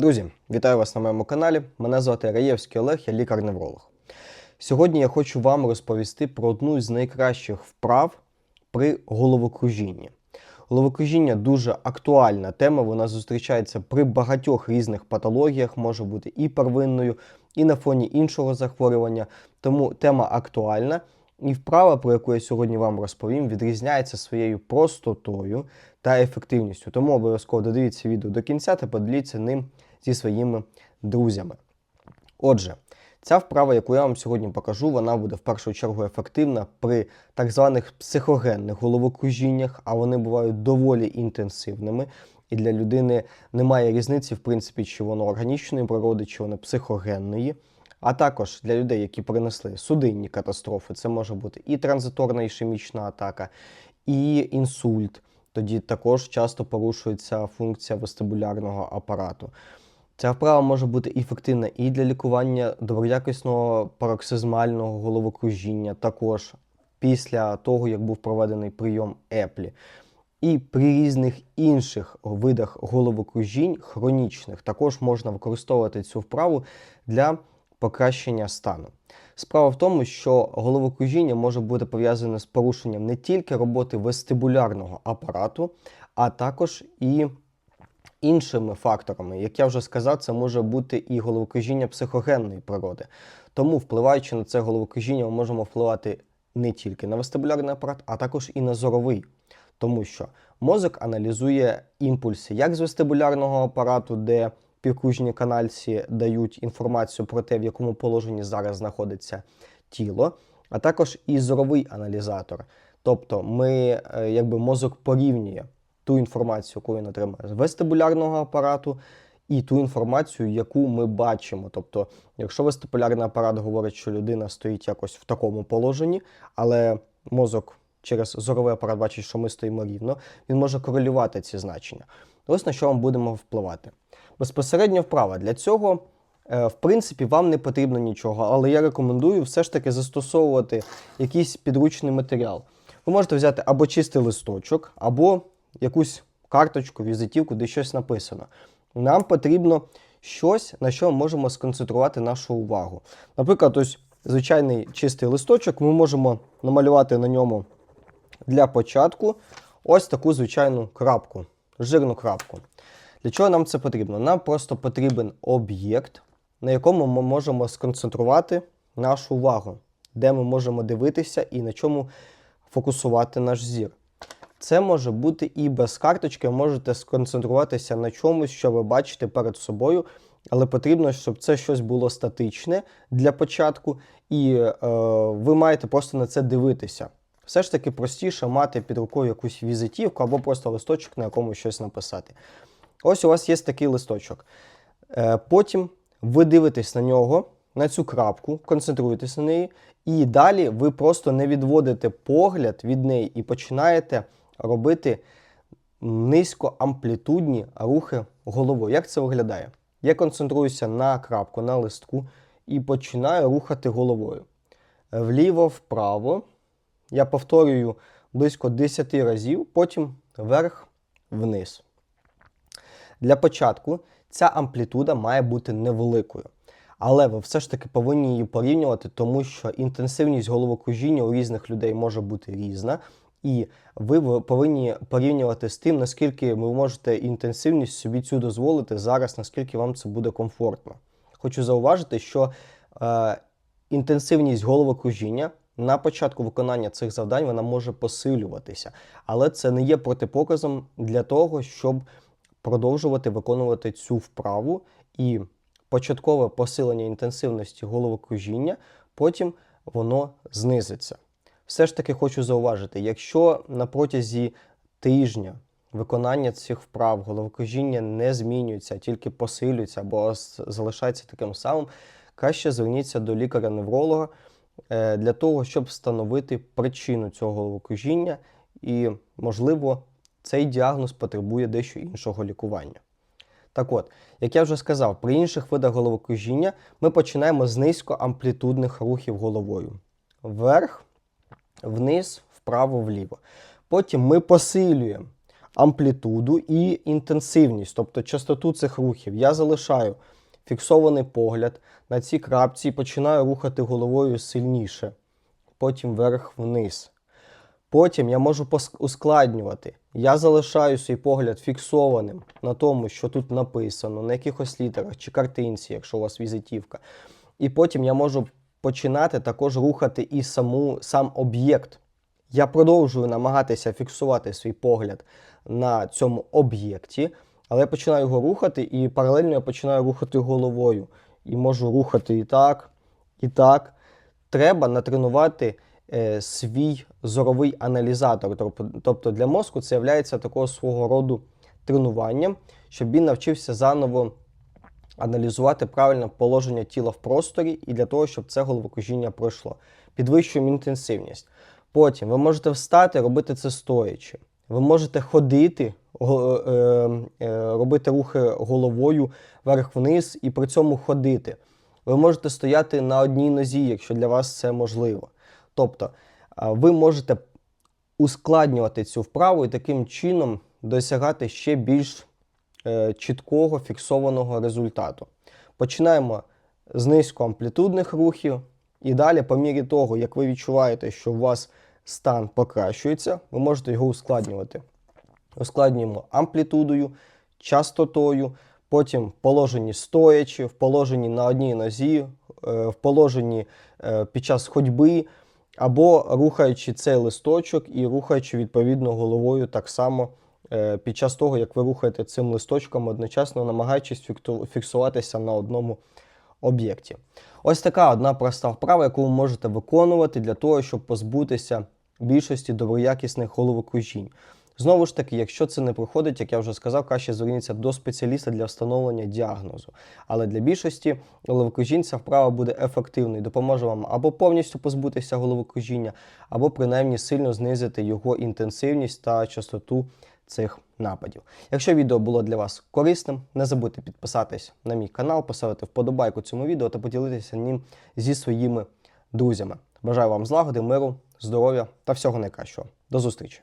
Друзі, вітаю вас на моєму каналі. Мене звати Раєвський Олег, я лікар-невролог. Сьогодні я хочу вам розповісти про одну з найкращих вправ при головокружінні. Головокружіння дуже актуальна тема, вона зустрічається при багатьох різних патологіях, може бути і первинною, і на фоні іншого захворювання. Тому тема актуальна. І вправа, про яку я сьогодні вам розповім, відрізняється своєю простотою та ефективністю. Тому обов'язково додивіться відео до кінця та поділіться ним зі своїми друзями. Отже, ця вправа, яку я вам сьогодні покажу, вона буде в першу чергу ефективна при так званих психогенних головокружіннях, а вони бувають доволі інтенсивними. І для людини немає різниці, в принципі, чи воно органічної природи, чи воно психогенної. А також для людей, які перенесли судинні катастрофи, це може бути і транзиторна ішемічна атака, і інсульт. Тоді також часто порушується функція вестибулярного апарату. Ця вправа може бути ефективна і для лікування доброякісного пароксизмального головокружіння, також після того, як був проведений прийом еплі. І при різних інших видах головокружінь хронічних також можна використовувати цю вправу для покращення стану. Справа в тому, що головокружіння може бути пов'язане з порушенням не тільки роботи вестибулярного апарату, а також і іншими факторами. Як я вже сказав, це може бути і головокружіння психогенної природи. Тому, впливаючи на це головокружіння, ми можемо впливати не тільки на вестибулярний апарат, а також і на зоровий. Тому що мозок аналізує імпульси як з вестибулярного апарату, де півкружні канальці дають інформацію про те, в якому положенні зараз знаходиться тіло, а також і зоровий аналізатор. Тобто ми, е, якби мозок порівнює ту інформацію, яку він отримає з вестибулярного апарату, і ту інформацію, яку ми бачимо. Тобто, якщо вестибулярний апарат говорить, що людина стоїть якось в такому положенні, але мозок через зоровий апарат бачить, що ми стоїмо рівно, він може корелювати ці значення. Ось на що ми будемо впливати. Безпосередньо вправа. Для цього, е, в принципі, вам не потрібно нічого, але я рекомендую все ж таки застосовувати якийсь підручний матеріал. Ви можете взяти або чистий листочок, або якусь карточку, візитівку, де щось написано. Нам потрібно щось, на що ми можемо сконцентрувати нашу увагу. Наприклад, ось звичайний чистий листочок, ми можемо намалювати на ньому для початку ось таку звичайну крапку, жирну крапку. Для чого нам це потрібно? Нам просто потрібен об'єкт, на якому ми можемо сконцентрувати нашу увагу, де ми можемо дивитися і на чому фокусувати наш зір. Це може бути і без карточки, можете сконцентруватися на чомусь, що ви бачите перед собою, але потрібно, щоб це щось було статичне для початку, і е, ви маєте просто на це дивитися. Все ж таки простіше мати під рукою якусь візитівку або просто листочок, на якому щось написати. Ось у вас є такий листочок. Е, Потім ви дивитесь на нього, на цю крапку, концентруєтесь на неї, і далі ви просто не відводите погляд від неї і починаєте робити низькоамплітудні рухи головою. Як це виглядає? Я концентруюся на крапку, на листку і починаю рухати головою. Вліво-вправо. Я повторюю близько 10 разів, потім вверх-вниз. Для початку ця амплітуда має бути невеликою. Але ви все ж таки повинні її порівнювати, тому що інтенсивність головокружіння у різних людей може бути різна. І ви повинні порівнювати з тим, наскільки ви можете інтенсивність собі цю дозволити зараз, наскільки вам це буде комфортно. Хочу зауважити, що е, інтенсивність головокружіння на початку виконання цих завдань вона може посилюватися, але це не є протипоказом для того, щоб продовжувати виконувати цю вправу і початкове посилення інтенсивності головокружіння, потім воно знизиться. Все ж таки хочу зауважити, якщо на протязі тижня виконання цих вправ головокружіння не змінюється, тільки посилюється або залишається таким самим, краще зверніться до лікаря-невролога для того, щоб встановити причину цього головокружіння і, можливо, цей діагноз потребує дещо іншого лікування. Так от, як я вже сказав, при інших видах головокружіння ми починаємо з низькоамплітудних рухів головою. Вверх, вниз, вправо, вліво. Потім ми посилюємо амплітуду і інтенсивність, тобто частоту цих рухів. Я залишаю фіксований погляд на цій крапці і починаю рухати головою сильніше, потім вверх-вниз. Потім я можу ускладнювати. Я залишаю свій погляд фіксованим на тому, що тут написано, на якихось літерах чи картинці, якщо у вас візитівка. І потім я можу починати також рухати і саму, сам об'єкт. Я продовжую намагатися фіксувати свій погляд на цьому об'єкті, але я починаю його рухати, і паралельно я починаю рухати головою. І можу рухати і так, і так. Треба натренувати е, свій зоровий аналізатор. Тобто- для мозку це є такого свого роду тренуванням, щоб він навчився заново аналізувати правильне положення тіла в просторі і для того, щоб це головокружіння пройшло. Підвищуємо інтенсивність. Потім ви можете встати, робити це стоячи. Ви можете ходити, е, е, робити рухи головою вверх-вниз і при цьому ходити. Ви можете стояти на одній нозі, якщо для вас це можливо. Тобто, ви можете ускладнювати цю вправу і таким чином досягати ще більш е, чіткого фіксованого результату. Починаємо з низькоамплітудних рухів, і далі, по мірі того, як ви відчуваєте, що у вас стан покращується, ви можете його ускладнювати. Ускладнюємо амплітудою, частотою, потім положенні стоячи, в положенні на одній нозі, е, в положенні е, під час ходьби, або рухаючи цей листочок і рухаючи відповідно головою так само е, під час того, як ви рухаєте цим листочком, одночасно намагаючись фіксуватися на одному об'єкті. Ось така одна проста вправа, яку ви можете виконувати для того, щоб позбутися більшості доброякісних головокружінь. Знову ж таки, якщо це не проходить, як я вже сказав, краще зверніться до спеціаліста для встановлення діагнозу. Але для більшості головокружінь ця вправа буде ефективною, допоможе вам або повністю позбутися головокружіння, або принаймні сильно знизити його інтенсивність та частоту цих нападів. Якщо відео було для вас корисним, не забудьте підписатись на мій канал, поставити вподобайку цьому відео та поділитися ним зі своїми друзями. Бажаю вам злагоди, миру, здоров'я та всього найкращого. До зустрічі!